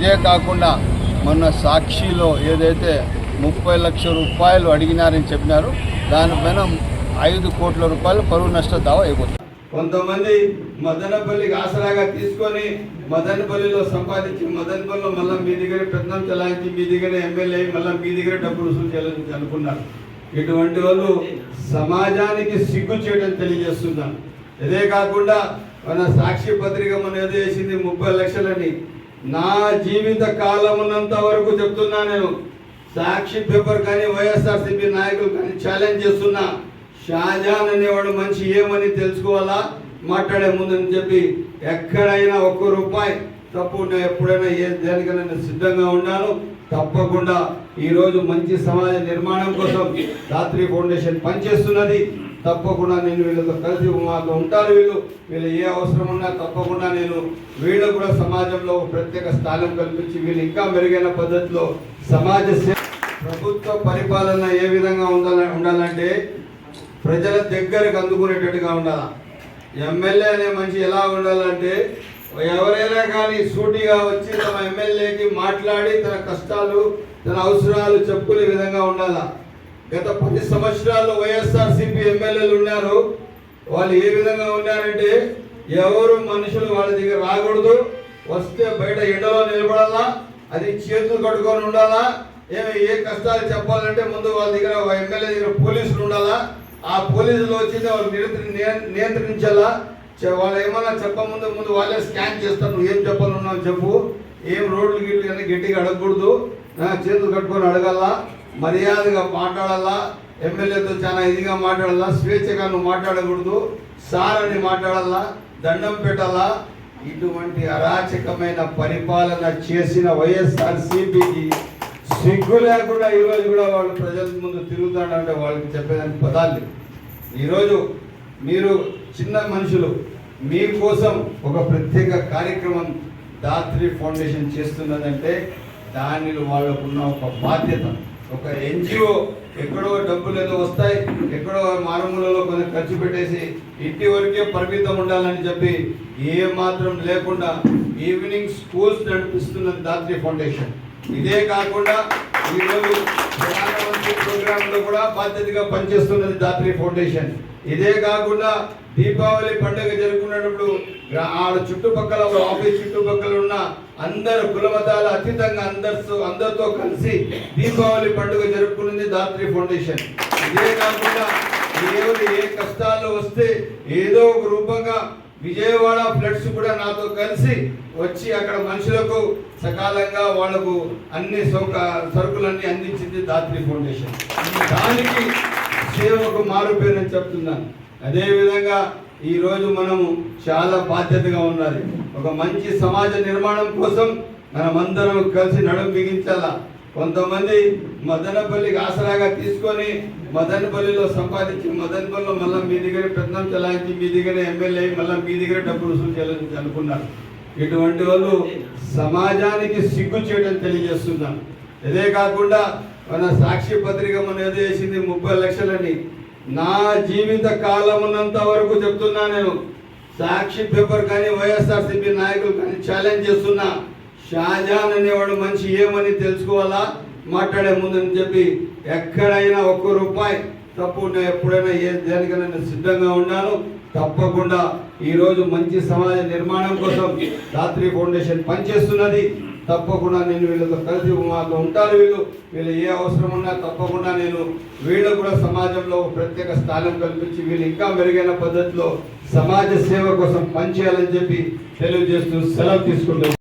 ఇదే కాకుండా మొన్న సాక్షిలో ఏదైతే ముప్పై లక్షల రూపాయలు అడిగినారని చెప్పినారు దానిపైన ఐదు కోట్ల రూపాయలు పరువు నష్ట దావా అయిపోతుంది. కొంతమంది మదనపల్లికి ఆసరాగా తీసుకొని మదనపల్లిలో సంపాదించి మదనపల్లిలో మళ్ళీ మీ దగ్గర పెద్దం చెలాయించి మీ దగ్గర ఎమ్మెల్యే మళ్ళీ మీ దగ్గర డబ్బులు వసూలు చేయాలని అనుకున్నారు. ఇటువంటి వాళ్ళు సమాజానికి సిగ్గు చేయడం తెలియజేస్తున్నాను ఇదే కాకుండా మన సాక్షి పత్రిక మన ఏదో వేసింది ముప్పై లక్షలని. నా జీవిత కాలమున్నంత వరకు చెప్తున్నా నేను. సాక్షి పేపర్ కానీ వైఎస్ఆర్సీపీ నాయకులు కానీ ఛాలెంజ్ చేస్తున్నా. షాజాన్ అనేవాడు మంచి ఏమని తెలుసుకోవాలా? మాట్లాడే ముందని చెప్పి ఎక్కడైనా ఒక్క రూపాయి తప్పు ఎప్పుడైనా ఏ దేనికైనా నేను సిద్ధంగా ఉన్నాను తప్పకుండా ఈరోజు మంచి సమాజ నిర్మాణం కోసం రాత్రి ఫౌండేషన్ పనిచేస్తున్నది. తప్పకుండా నేను వీళ్ళతో కలిసి మాతో ఉంటారు వీళ్ళు. వీళ్ళు ఏ అవసరం ఉన్నా తప్పకుండా నేను వీళ్ళు కూడా సమాజంలో ఒక ప్రత్యేక స్థానం కల్పించి వీళ్ళు ఇంకా మెరుగైన పద్ధతిలో సమాజ సేవ ప్రభుత్వ పరిపాలన ఏ విధంగా ఉండాల ఉండాలంటే ప్రజల దగ్గరకు అందుకునేటట్టుగా ఉండాలి. ఎమ్మెల్యే అనే మనిషి ఎలా ఉండాలంటే ఎవరైనా కానీ సూటిగా వచ్చి తమ ఎమ్మెల్యేకి మాట్లాడి తన కష్టాలు తన అవసరాలు చెప్పుకునే విధంగా ఉండాలా. గత పది సంవత్సరాల్లో వైఎస్ఆర్ సిపి ఎమ్మెల్యేలు ఉన్నారు. వాళ్ళు ఏ విధంగా ఉన్నారంటే ఎవరు మనుషులు వాళ్ళ దగ్గర రాకూడదు. వస్తే బయట ఎండలో నిలబడాలా అది చేతులు కట్టుకొని ఉండాలా ఏమి ఏ కష్టాలు చెప్పాలంటే ముందు వాళ్ళ దగ్గర ఎమ్మెల్యే దగ్గర పోలీసులు ఉండాలా. ఆ పోలీసులు వచ్చి వాళ్ళు నియంత్రి- నియంత్రించాలా. వాళ్ళు ఏమన్నా చెప్పముందు ముందు వాళ్ళే స్కాన్ చేస్తారు. నువ్వు ఏం చెప్పాలన్నావు చెప్పు. ఏం రోడ్లు గిట్లు కానీ గట్టిగా అడగకూడదు. చేతులు కట్టుకొని అడగాల. మర్యాదగా మాట్లాడాలా ఎమ్మెల్యేతో చాలా ఇదిగా మాట్లాడాలా స్వేచ్ఛగా నువ్వు మాట్లాడకూడదు సార్ అని మాట్లాడాలా దండం పెట్టాలా ఇటువంటి అరాచకమైన పరిపాలన చేసిన వైఎస్ఆర్ సిపికి సిగ్గు లేకుండా ఈరోజు కూడా వాళ్ళు ప్రజల ముందు తిరుగుతాడంటే వాళ్ళకి చెప్పేదానికి పదాలు లేవు. ఈరోజు మీరు చిన్న మనుషులు మీకోసం ఒక ప్రత్యేక కార్యక్రమం దాత్రి ఫౌండేషన్ చేస్తున్నదంటే దానిలో వాళ్ళకున్న ఒక బాధ్యత ఒక ఎన్జిఓ ఎక్కడో డబ్బులు ఏదో వస్తాయి ఎక్కడో మారుమూలలో కొంచెం ఖర్చు పెట్టేసి ఇంటి వరకే పరిమితం ఉండాలని చెప్పి ఏ మాత్రం లేకుండా ఈవినింగ్ స్కూల్స్ నడిపిస్తున్నది దాత్రి ఫౌండేషన్. ఇదే కాకుండా ఈరోజు ప్రధానమంత్రి ప్రోగ్రామ్లో కూడా బాధ్యతగా పనిచేస్తున్నది దాత్రి ఫౌండేషన్. ఇదే కాకుండా దీపావళి పండుగ జరుపుకునేటప్పుడు ఆ చుట్టుపక్కల ఆఫీస్ చుట్టుపక్కల ఉన్న అందరు కులమతాల అతీతంగా అందరితో అందరితో కలిసి దీపావళి పండుగ జరుపుకున్నది దాత్రి ఫౌండేషన్. ఇదే కాకుండా ఎవరు ఏ కష్టాలు వస్తే ఏదో ఒక రూపంగా విజయవాడ ఫ్లడ్స్ కూడా నాతో కలిసి వచ్చి అక్కడ మనుషులకు సకాలంగా వాళ్ళకు అన్ని సౌక సరుకులన్నీ అందించింది దాత్రి ఫౌండేషన్. దానికి సేవకు మారుపేరని చెప్తున్నాను అని చెప్తున్నాను. అదేవిధంగా ఈరోజు మనము చాలా బాధ్యతగా ఉన్నది ఒక మంచి సమాజ నిర్మాణం కోసం మనమందరం కలిసి నడుం బిగించాలా? కొంతమంది మదనపల్లికి ఆసరాగా తీసుకొని మదనపల్లిలో సంపాదించి మదనపల్లిలో మళ్ళీ మీ దగ్గర పెద్దం చెలాయించి మీ దగ్గర ఎమ్మెల్యే మళ్ళీ మీ దగ్గర డబ్బులు వసూలు చేయాలని అనుకున్నారు. ఇటువంటి వాళ్ళు సమాజానికి సిగ్గు చేయడం తెలియజేస్తున్నాను. ఇదే కాకుండా మన సాక్షి పత్రిక మనం ఏదో వేసింది ముప్పై లక్షలని. నా జీవిత కాలం ఉన్నంత వరకు చెప్తున్నా నేను. సాక్షి పేపర్ కానీ వైఎస్ఆర్సీపీ నాయకులు కానీ ఛాలెంజ్ చేస్తున్నా. షాజాన్ అనేవాడు మంచి ఏమని తెలుసుకోవాలా? మాట్లాడే ముందని చెప్పి ఎక్కడైనా ఒక్క రూపాయి తప్పు ఎప్పుడైనా ఏ దేనికైనా నేను సిద్ధంగా ఉన్నాను తప్పకుండా ఈరోజు మంచి సమాజ నిర్మాణం కోసం రాత్రి ఫౌండేషన్ పనిచేస్తున్నది. తప్పకుండా నేను వీళ్ళతో కలిసి మాతో ఉంటారు వీళ్ళు. వీళ్ళు ఏ అవసరం ఉన్నా తప్పకుండా నేను వీళ్ళు కూడా సమాజంలో ఒక ప్రత్యేక స్థానం కల్పించి వీళ్ళు ఇంకా మెరుగైన పద్ధతిలో సమాజ సేవ కోసం పనిచేయాలని చెప్పి తెలియజేస్తూ సెలవు తీసుకుంటాను